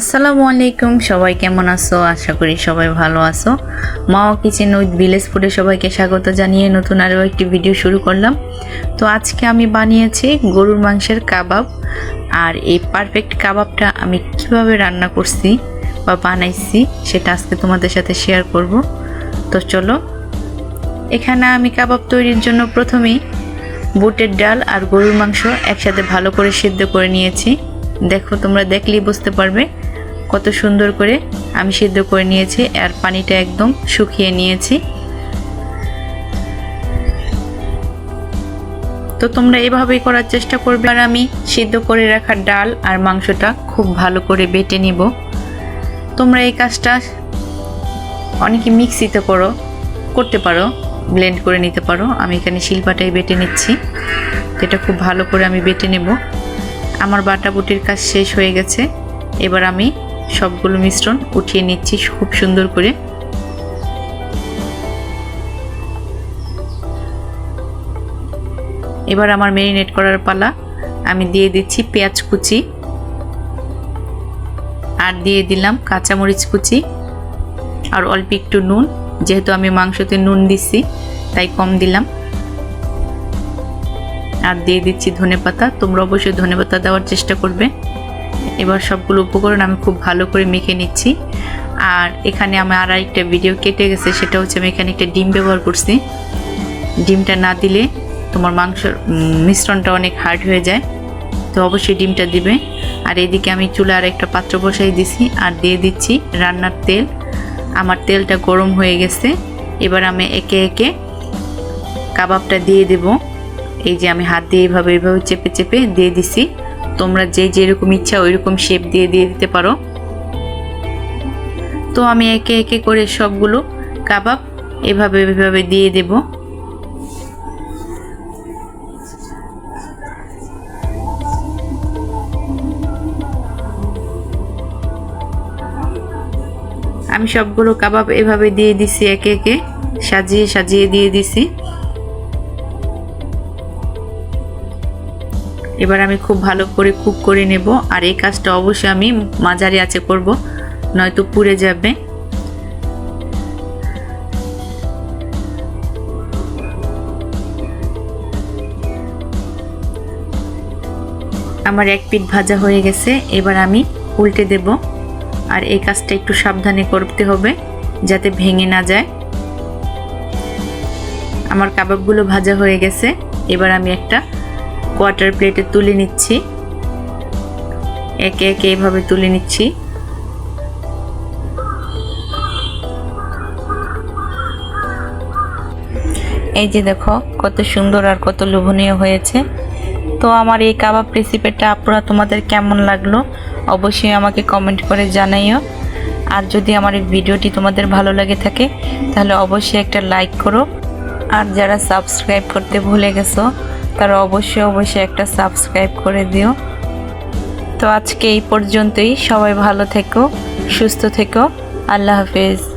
আসসালামু আলাইকুম, সবাই কেমন আছো? আশা করি সবাই ভালো আছো। মা কিচেন উইথ ভিলেজ ফুডে সবাইকে স্বাগত জানিয়ে নতুন আরও একটি ভিডিও শুরু করলাম। তো আজকে আমি বানিয়েছি গরুর মাংসের কাবাব। আর এই পারফেক্ট কাবাবটা আমি কীভাবে রান্না করছি বা বানাইছি সেটা আজকে তোমাদের সাথে শেয়ার করব। তো চলো, এখানে আমি কাবাব তৈরির জন্য প্রথমেই বুটের ডাল আর গরুর মাংস একসাথে ভালো করে সিদ্ধ করে নিয়েছি। দেখো, তোমরা দেখলেই বুঝতে পারবে কত সুন্দর করে আমি সিদ্ধ করে নিয়েছি আর পানিটা একদম শুকিয়ে নিয়েছি। তো তোমরা এভাবেই করার চেষ্টা করবে। আর আমি সিদ্ধ করে রাখা ডাল আর মাংসটা খুব ভালো করে বেটে নিব। তোমরা এই কাজটা অনেকে মিক্সিতে করো, করতে পারো, ব্লেন্ড করে নিতে পারো। আমি এখানে শিলপাটাই বেটে নিচ্ছি। এটা খুব ভালো করে আমি বেটে নেব। আমার বাটাবুটির কাজ শেষ হয়ে গেছে। এবার আমি সবগুলো মিশ্রণ উঠিয়ে নিচ্ছি খুব সুন্দর করে। এবার আমার মেরিনেট করার পালা, আমি দিয়ে দিচ্ছি পেঁয়াজ কুচি আর দিয়ে দিলাম কাঁচামরিচ কুচি আর অল্প একটু নুন, যেহেতু আমি মাংসতে নুন দিচ্ছি তাই কম দিলাম। আর দিয়ে দিচ্ছি ধনে পাতা তোমরা অবশ্যই ধনে পাতা দেওয়ার চেষ্টা করবে। এবার সবগুলো উপকরণ আমি খুব ভালো করে মেখে নিচ্ছি। আর এখানে আমার আর একটা ভিডিও কেটে গেছে, সেটা হচ্ছে আমি এখানে একটা ডিম ব্যবহার করছি। ডিমটা না দিলে তোমার মাংসর মিশ্রণটা অনেক হার্ড হয়ে যায়। তো অবশ্যই ডিমটা দিবে। আর এদিকে আমি চুলা আর একটা পাত্র বসাই দিছি আর দিয়ে দিচ্ছি রান্নার তেল। আমার তেলটা গরম হয়ে গেছে। এবার আমি একে একে কাবাবটা দিয়ে দেব। এই যে আমি হাত দিয়ে এইভাবে এইভাবে চেপে চেপে দিয়ে দিছি। তোমরা যে যেরকম ইচ্ছা ওই রকম শেপ দিয়ে দিয়ে দিতে পারো। তো আমি একে একে করে সবগুলো কাবাব এভাবে এভাবে দিয়ে দেব। আমি সবগুলো কাবাব এভাবে দিয়ে দিছি, একে একে সাজিয়ে সাজিয়ে দিয়ে দিছি। এবার আমি খুব ভালো করে কুক করে নেব। আর এই কাজটা অবশ্যই আমি মাঝারি আছে করব, নয়তো পুড়ে যাবে। আমার এক পিঠ ভাজা হয়ে গেছে, এবার আমি উল্টে দেব। আর এই কাজটা একটু সাবধানে করতে হবে, যাতে ভেঙে না যায়। আমার কাবাবগুলো ভাজা হয়ে গেছে, এবার আমি একটা কোয়ার্টার প্লেটে তুলে নিচ্ছি। একে একে এভাবে তুলে নিচ্ছি। এই যে দেখো, কত সুন্দর আর কত লোভনীয় হয়েছে। তো আমার এই কাবাব রেসিপিটা আপনারা তোমাদের কেমন লাগল, অবশ্যই আমাকে কমেন্ট করে জানাইও। আর যদি আমার এই ভিডিওটি তোমাদের ভালো লাগে থাকে, তাহলে অবশ্যই একটা লাইক করো। আর যারা সাবস্ক্রাইব করতে ভুলে গেছো, তারা অবশ্যই অবশ্যই একটা সাবস্ক্রাইব করে দিও। তো আজকে এই পর্যন্তই। সবাই ভালো থেকো, সুস্থ থেকো। আল্লাহ হাফেজ।